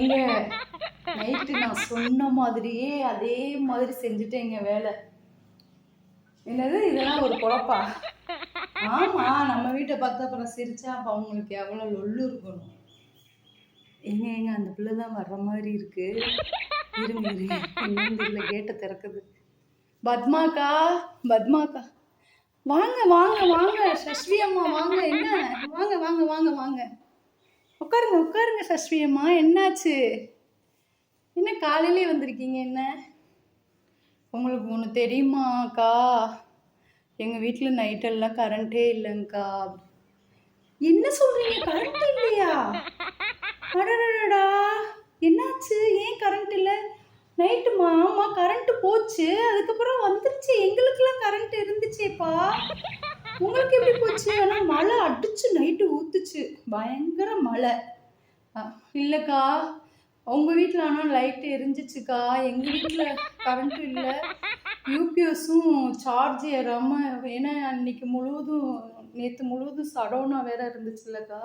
இல்ல. நைட்டு நான் சொன்ன மாதிரியே அதே மாதிரி செஞ்சுட்டேங்க வேலை. என்னது? இதெல்லாம் ஒரு குழப்பா ஆமா நம்ம வீட்டை பார்த்து அப்புறம் சிரிச்சா அப்போ அவங்களுக்கு எவ்வளோ லொல்லு இருக்கணும். எங்க எங்க அந்த பிள்ளை தான் வர்ற மாதிரி இருக்கு. இருங்க இருங்க. கேட்டை திறக்குது. பத்மாக்கா பத்மாக்கா. வாங்க வாங்க வாங்க. சஷ்வி அம்மா வாங்க. என்ன? வாங்க வாங்க வாங்க வாங்க. உட்காருங்க உட்காருங்க சஸ்வியம்மா என்னாச்சு? என்ன காலையிலே வந்திருக்கீங்க என்ன? உங்களுக்கு ஒன்று தெரியுமாக்கா எங்கள் வீட்டில் நைட்டெல்லாம் கரண்ட்டே இல்லைங்க்கா என்ன சொல்கிறீங்க கரண்ட் இல்லையா? அடடடா என்னாச்சு? ஏன் கரண்ட் இல்லை? நைட்டுமா மாமா கரண்ட் போச்சு. அதுக்கப்புறம் வந்துருச்சு. எங்களுக்கெல்லாம் கரண்ட் இருந்துச்சேப்பா. உங்களுக்கு எப்படி போச்சு? ஆனால் மழை அடி பயங்கர மழை. இல்லைக்கா. உங்கள் வீட்டில் ஆனால் லைட் எரிஞ்சிச்சுக்கா. எங்கள் வீட்டில் கரண்ட்டும் இல்லை. யூபிஎஸும் சார்ஜ் ஏறாமல் ஏன்னா அன்னைக்கு முழுவதும் நேற்று முழுவதும் சடோனாக வேற இருந்துச்சுல்லக்கா.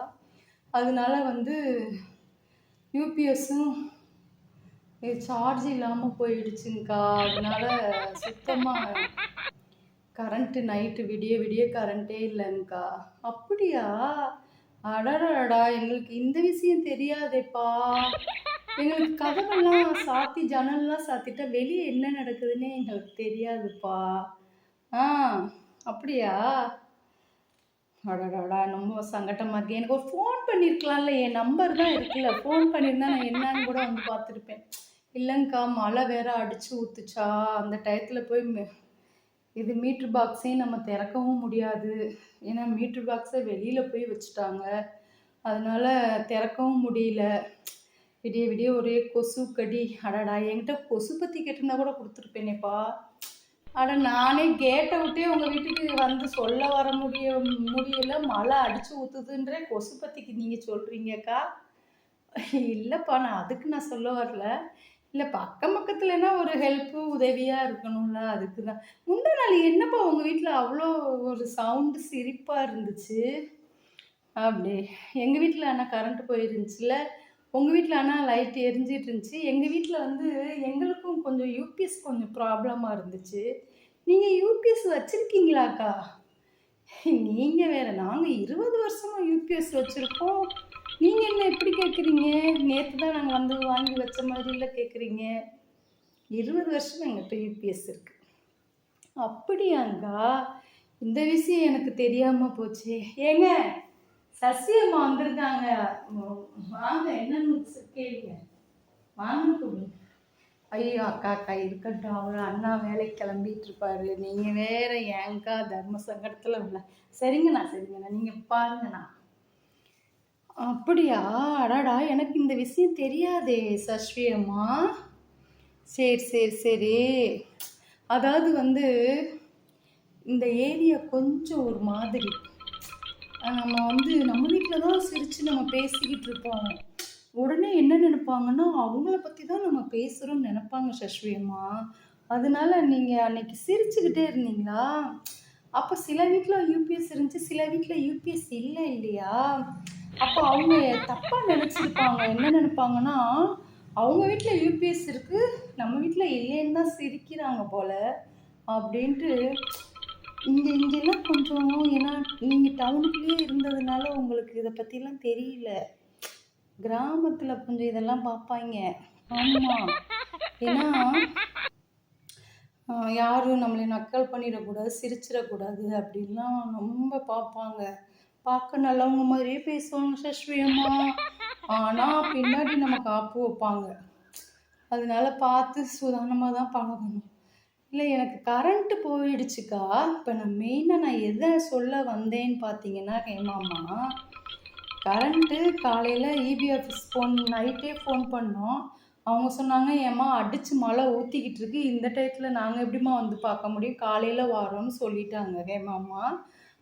அதனால வந்து யூபிஎஸும் சார்ஜ் இல்லாமல் போயிடுச்சுங்கக்கா அதனால சுத்தமாக கரண்ட்டு நைட்டு விடிய விடிய கரண்ட்டே இல்லைங்கக்கா அப்படியா? அடடடா எங்களுக்கு இந்த விஷயம் தெரியாதேப்பா. எங்களுக்கு கதவெல்லாம் சாத்தி ஜன்னல்லாம் சாத்திட்டா வெளியே என்ன நடக்குதுன்னே எங்களுக்கு தெரியாதுப்பா. ஆ அப்படியா? அடடாடா ரொம்ப சங்கட்டமாக இருக்கு. எனக்கு ஒரு ஃபோன் பண்ணியிருக்கலாம்ல என் நம்பர் தான் இருக்குல்ல. ஃபோன் பண்ணியிருந்தா நான் என்னன்னு கூட வந்து பார்த்துருப்பேன். இல்லைங்க்கா மழை வேற அடிச்சு ஊத்துச்சா. அந்த டயத்தில் போய் இது மீட்ரு பாக்ஸையும் நம்ம திறக்கவும் முடியாது. ஏன்னா மீட்ரு பாக்ஸை வெளியில் போய் வச்சுட்டாங்க. அதனால் திறக்கவும் முடியல. விடிய விடிய ஒரே கொசு கடி. அடடா என்கிட்ட கொசு பற்றி கேட்டிருந்தா கூட கொடுத்துருப்பேனேப்பா. அட நானே கேட்டை விட்டே உங்கள் வீட்டுக்கு வந்து சொல்ல வர முடிய முடியல. மழை அடித்து ஊற்றுதுன்றே கொசு பற்றிக்கு நீங்கள் சொல்கிறீங்கக்கா இல்லைப்பா நான் அதுக்கு நான் சொல்ல வரல. இல்லை பக்கம் பக்கத்துலன்னா ஒரு ஹெல்ப்பு உதவியாக இருக்கணும்ல அதுக்கு தான் முந்தா நாள் என்னப்பா உங்கள் வீட்டில் அவ்வளோ ஒரு சவுண்டு சிரிப்பாக இருந்துச்சு? அப்படி எங்கள் வீட்டில் ஆனால் கரண்ட்டு போயிருந்துச்சுல. உங்கள் வீட்டில் ஆனால் லைட் எரிஞ்சிட்டு இருந்துச்சு. எங்கள் வீட்டில் வந்து எங்களுக்கும் கொஞ்சம் யூபிஎஸ் கொஞ்சம் ப்ராப்ளமாக இருந்துச்சு. நீங்கள் யூபிஎஸ் வச்சுருக்கீங்களாக்கா? நீங்கள் வேறு நாங்கள் இருபது வருஷமாக யூபிஎஸ் வச்சுருக்கோம். நீங்கள் என்ன எப்படி கேட்குறீங்க நேற்று தான் நாங்கள் வந்து வாங்கி வச்ச மாதிரிலாம் கேட்குறீங்க இருபது வருஷம் எங்கள்கிட்ட யூபிஎஸ் இருக்குது அப்படியாங்கா? இந்த விஷயம் எனக்கு தெரியாமல் போச்சு. ஏங்க சசியம்மா வந்திருக்காங்க. வாங்க என்னன்னு கேளுங்க. வாங்க கூப்பிடுங்க. ஐயோ அக்கா அக்கா இருக்கட்டும். அவர் அண்ணா வேலைக்கு கிளம்பிட்டு இருப்பாரு. நீங்கள் வேற ஏங்கா தர்ம சங்கடத்தில் உள்ள. சரிங்கண்ணா சரிங்கண்ணா. நீங்கள் பாருங்கண்ணா. அப்படியா? அடாடா எனக்கு இந்த விஷயம் தெரியாதே சஷ்வி அம்மா. சரி சரி சரி. அதாவது வந்து இந்த ஏரியா கொஞ்சம் ஒரு மாதிரி. நம்ம வந்து நம்ம வீட்டில் தான் சிரித்து நம்ம பேசிக்கிட்டு இருப்போம். உடனே என்ன நினைப்பாங்கன்னா அவங்கள பற்றி தான் நம்ம பேசுகிறோம்னு நினைப்பாங்க சஷ்வி அம்மா. அதனால நீங்கள் அன்னைக்கு சிரிச்சுக்கிட்டே இருந்தீங்களா? அப்போ சில வீட்டில் யூபிஎஸ் இருந்துச்சு சில வீட்டில் யூபிஎஸ் இல்லை இல்லையா? அப்போ அவங்க தப்பாக நினச்சிருப்பாங்க. என்ன நினைப்பாங்கன்னா அவங்க வீட்டில் யூபிஎஸ் இருக்குது நம்ம வீட்டில் இல்லைன்னு தான் சிரிக்கிறாங்க போல் அப்படின்ட்டு இங்கே இங்கெல்லாம் கொஞ்சம் ஏன்னா நீங்கள் டவுனுக்குள்ளேயே இருந்ததுனால உங்களுக்கு இதை பற்றிலாம் தெரியல. கிராமத்தில் கொஞ்சம் இதெல்லாம் பார்ப்பாங்க. ஆமாம் ஏன்னா யாரும் நம்மளை நக்கல் பண்ணிடக்கூடாது சிரிச்சிடக்கூடாது அப்படின்லாம் ரொம்ப பார்ப்பாங்க. பார்க்க நல்லவங்க மாதிரியே பேசுவாங்க சஷ்வி அம்மா. ஆனால் பின்னாடி நமக்கு ஆப்பு வைப்பாங்க. அதனால பார்த்து சுதானமாக தான் பழகணும் இல்லை எனக்கு கரண்ட்டு போயிடுச்சுக்கா. இப்போ நான் மெயினாக நான் எதை சொல்ல வந்தேன்னு பார்த்தீங்கன்னா ஹேமாம்மா கரண்ட்டு காலையில் இபி ஆஃபீஸ் ஃபோன் நைட்டே ஃபோன் பண்ணோம். அவங்க சொன்னாங்க ஏம்மா அடித்து மழை ஊற்றிக்கிட்டு இருக்கு. இந்த டயத்தில் நாங்கள் எப்படிம்மா வந்து பார்க்க முடியும்? காலையில் வரோன்னு சொல்லிட்டாங்க ஹேமாம்மா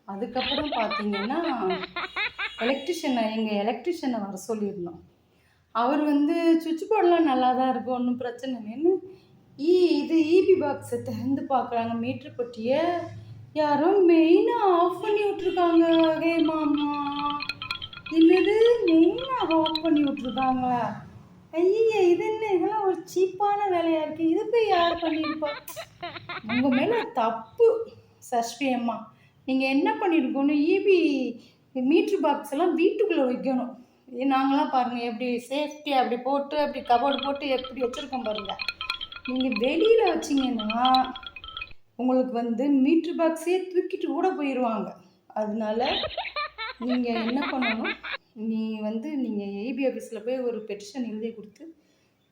அதுக்கப்புறம் பார்த்தீங்கன்னா எலக்ட்ரிஷியனை எங்கள் எலக்ட்ரிஷியனை வர சொல்லியிருந்தோம். அவர் வந்து சுவிட்ச் போர்டெலாம் நல்லா தான் இருக்கும் ஒன்றும் பிரச்சனை இல்லைன்னு ஈ இது இபி பாக்ஸை திறந்து பார்க்குறாங்க மீட்ரு பொட்டியை யாரோ மெயினாக ஆஃப் பண்ணி விட்ருக்காங்க ஹே மாமா. என்னது? மெயினாக ஆஃப் பண்ணி விட்ருக்காங்க ஐயா இது என்ன? இதெல்லாம் ஒரு சீப்பான வேலையாக இருக்குது இது போய் யார் பண்ணியிருப்பா? உங்கள் மேலே தப்பு சஷ்வி அம்மா. நீங்கள் என்ன பண்ணியிருக்கணும் இபி மீட்ரு பாக்ஸ் எல்லாம் வீட்டுக்குள்ளே வைக்கணும். நாங்களாம் பாருங்கள் எப்படி சேஃப்டி அப்படி போட்டு அப்படி கபோர்டு போட்டு எப்படி வச்சிருக்கோம் பாருங்கள் நீங்கள் வெளியில் வச்சீங்கன்னா உங்களுக்கு வந்து மீட்ரு பாக்ஸே தூக்கிட்டு கூட போயிடுவாங்க அதனால நீங்கள் என்ன பண்ணணும்? நீ வந்து நீங்கள் ஏபி ஆஃபீஸில் போய் ஒரு பெட்டிஷன் எழுதி கொடுத்து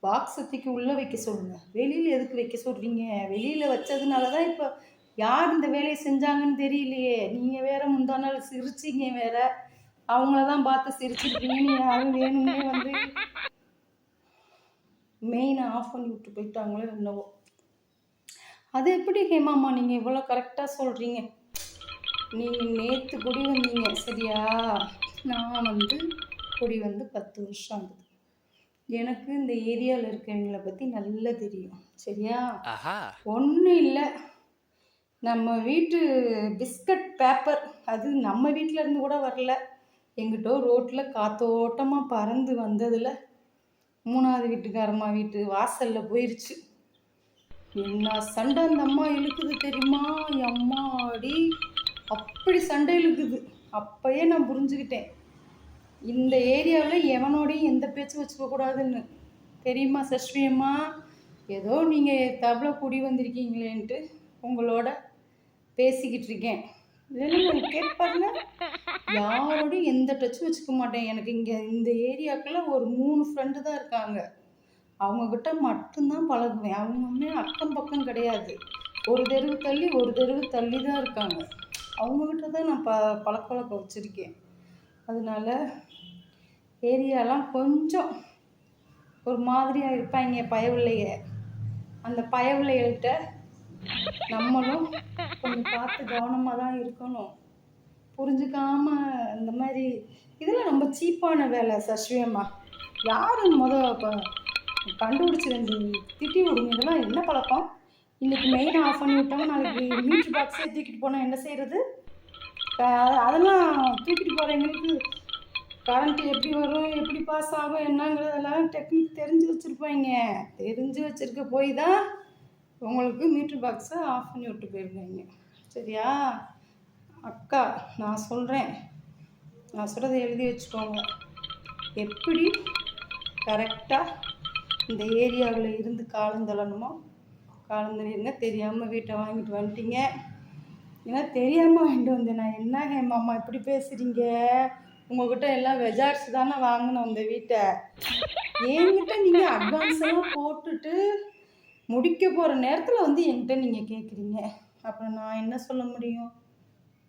பாக்ஸ் தூக்கி உள்ளே வைக்க சொல்லுங்கள் வெளியில் எதுக்கு வைக்க சொல்கிறீங்க வெளியில் வச்சதுனால தான் இப்போ யார் இந்த வேலையை செஞ்சாங்கன்னு தெரியலையே. நீங்கள் வேற முந்தா நாள் சிரிச்சிங்க வேற. அவங்கள தான் பார்த்து சிரிச்சிருக்கீங்க. நீ யாரும் வேணும்னே வந்து மெயினை ஆஃப் பண்ணி விட்டு போயிட்டாங்களோ என்னவோ. அது எப்படி ஹேமாம்மா நீங்கள் இவ்வளோ கரெக்டாக சொல்கிறீங்க நீங்கள் நேற்று குடி வந்தீங்க சரியா? நான் வந்து குடி வந்து பத்து வருஷம் ஆகுது. எனக்கு இந்த ஏரியாவில் இருக்கிறவங்கள பற்றி நல்லா தெரியும் சரியா. ஒன்றும் இல்லை. நம்ம வீட்டு பிஸ்கட் பேப்பர் அது நம்ம வீட்டில் இருந்து கூட வரல. எங்கிட்டோ ரோட்டில் காத்தோட்டமாக பறந்து வந்ததில் மூணாவது வீட்டுக்காரம்மா வீட்டு வாசலில் போயிருச்சு. என்ன சண்டை அந்த அம்மா இழுக்குது தெரியுமா? அம்மாடி அப்படி சண்டை இழுக்குது. அப்பயே நான் புரிஞ்சுக்கிட்டேன். இந்த ஏரியாவில் எவனோடையும் எந்த பேச்சும் வச்சுக்கக்கூடாதுன்னு தெரியுமா சஷ்வி அம்மா? ஏதோ நீங்கள் தபல குடி வந்திருக்கீங்களேன்ட்டு உங்களோட பேசிக்கிட்டு இருக்கேன். இல்லைன்னு கேட்பாருங்க. யாரோடையும் எந்த டச்சும் வச்சுக்க மாட்டேன். எனக்கு இங்கே இந்த ஏரியாக்குள்ள ஒரு மூணு ஃப்ரெண்டு தான் இருக்காங்க. அவங்கக்கிட்ட மட்டும்தான் பழகுவேன். அவங்களுமே அக்கம் பக்கம் கிடையாது. ஒரு தெருவு தள்ளி ஒரு தெருவு தள்ளி தான் இருக்காங்க. அவங்கக்கிட்ட தான் நான் ப பழக்க வழக்கம் வச்சுருக்கேன். அதனால ஏரியாலாம் கொஞ்சம் ஒரு மாதிரியாக இருப்பாங்க பயவில்லைய. அந்த பயவில்லைகள்கிட்ட நம்மளும் கொஞ்சம் பார்த்து கவனமாக தான் இருக்கணும். புரிஞ்சுக்காம இந்த மாதிரி இதெல்லாம் ரொம்ப சீப்பான வேலை சஷ்வியம்மா யாரும் முத கண்டுபிடிச்சி ரெண்டு திட்டி விடுங்க. இதெல்லாம் என்ன பழக்கம்? இன்னைக்கு மெயின் ஆஃப் பண்ணி விட்டோம். நாளைக்கு மீட்ரு பாக்ஸே தூக்கிட்டு போனால் என்ன செய்கிறது அதெல்லாம் தூக்கிட்டு போகிறவங்களுக்கு கரண்ட் எப்படி வரும் எப்படி பாஸ் ஆகும் என்னங்கிறதெல்லாம் டெக்னிக் தெரிஞ்சு வச்சுருப்பாங்க தெரிஞ்சு வச்சுருக்க போய் தான் உங்களுக்கு மீட்ரு பாக்ஸை ஆஃப் பண்ணி விட்டு போயிருக்காங்க சரியா? அக்கா நான் சொல்கிறேன் நான் சொல்கிறத எழுதி வச்சுக்கோங்க. எப்படி கரெக்டாக இந்த ஏரியாவில் இருந்து காலந்தள்ளணுமோ காலந்தள்ளிருங்க தெரியாமல் வீட்டை வாங்கிட்டு வந்துட்டீங்க. ஏன்னா தெரியாமல் வாங்கிட்டு வந்தேன். நான் என்ன ஹேமாம்மா இப்படி பேசுகிறீங்க உங்ககிட்ட எல்லாம் வெஜார்ஸ் தானே வாங்கினோம் இந்த வீட்டை. என்கிட்ட நீங்கள் அட்வான்ஸ் எல்லாம் போட்டுட்டு முடிக்க போகிற நேரத்தில் வந்து என்கிட்ட நீங்கள் கேட்குறீங்க அப்புறம் நான் என்ன சொல்ல முடியும்?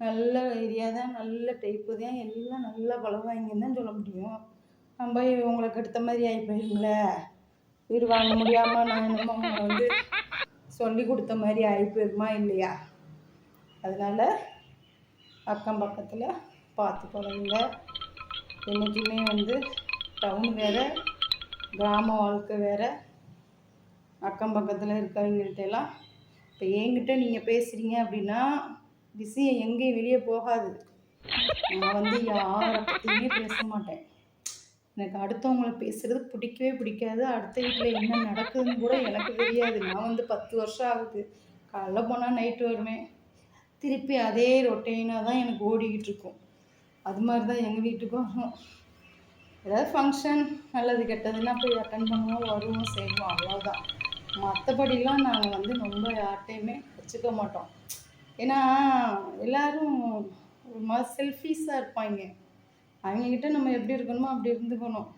நல்ல ஏரியா தான் நல்ல டைப்பு தான் எல்லாம் நல்லா பழகுவாங்கன்னு தான் சொல்ல முடியும்? நம்ம உங்களுக்கு எடுத்த மாதிரி ஆகி போயிருங்களே வீடு வாங்க முடியாமல் நான் என்னமோ உங்களை வந்து சொல்லி கொடுத்த மாதிரி ஆகி போயிருமா இல்லையா? அதனால் அக்கம் பக்கத்தில் பார்த்து பழகுங்க என்றைக்குமே வந்து டவுன் வேறு கிராம வாழ்க்கை வேறு அக்கம் பக்கத்தில் இருக்கிறவங்கள்ட்ட எல்லாம் இப்போ என்கிட்ட நீங்கள் பேசுகிறீங்க அப்படின்னா விஷயம் எங்கேயும் வெளியே போகாது. நான் வந்து யாரை பற்றியுமே பேச மாட்டேன். எனக்கு அடுத்தவங்கள பேசுகிறது பிடிக்கவே பிடிக்காது. அடுத்த வீட்டில் என்ன நடக்குதுன்னு கூட எனக்கு தெரியாது. நான் வந்து பத்து வருஷம் ஆகுது. காலைல போனால் நைட்டு வருவேன். திருப்பி அதே ரொட்டீனாக தான் எனக்கு ஓடிக்கிட்டு இருக்கும். அது மாதிரி தான் எங்கள் வீட்டுக்கும். வரும் ஏதாவது ஃபங்க்ஷன் நல்லது கெட்டதுன்னா போய் அட்டன் பண்ணுவோம் வருவோம் செய்வோம். அவ்வளோதான் மற்றபடிலாம் நாங்கள் வந்து ரொம்ப யார்கிட்டையுமே வச்சுக்க மாட்டோம். ஏன்னா எல்லோரும் ஒரு மாதிரி செல்ஃபீஸாக இருப்பாங்க. அவங்கக்கிட்ட நம்ம எப்படி இருக்கணுமோ அப்படி இருந்துக்கணும்.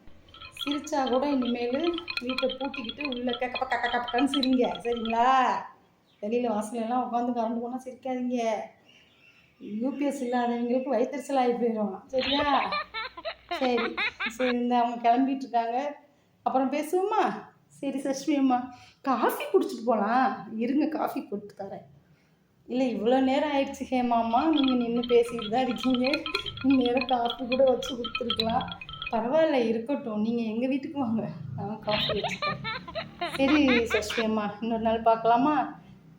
சிரிச்சா கூட இனிமேல் வீட்டை பூட்டிக்கிட்டு உள்ளே கக்க கக்க கக்கன்னு சிரிங்க. சரிங்களா? வெளியில் வாசலெல்லாம் உட்காந்து கரண்டு போனால் சிரிக்காதீங்க. யூபிஎஸ் இல்லாதவங்களுக்கு வயிற்றுச்சல் ஆகி போயிடும் சரியா? சரி. சரி இந்த அவங்க கிளம்பிட்டு இருக்காங்க. அப்புறம் பேசுவோமா? சரி சஷ்மி அம்மா காஃபி குடிச்சிட்டு போகலாம் இருங்க காஃபி போட்டு தரேன். இல்லை இவ்வளோ நேரம் ஆயிடுச்சு ஹேமாம்மா நீங்கள் நின்று பேசிக்கிட்டு தான் இருக்கீங்க. நேரம் காஃபி கூட வச்சு கொடுத்துருக்கலாம். பரவாயில்ல இருக்கட்டும். நீங்கள் எங்கள் வீட்டுக்கு வாங்க. நான் காஃபி வச்சுக்கிறேன். சரி சஷ்மி அம்மா இன்னொரு நாள் பார்க்கலாமா?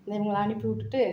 இந்த இவங்களை அனுப்பி விட்டுட்டு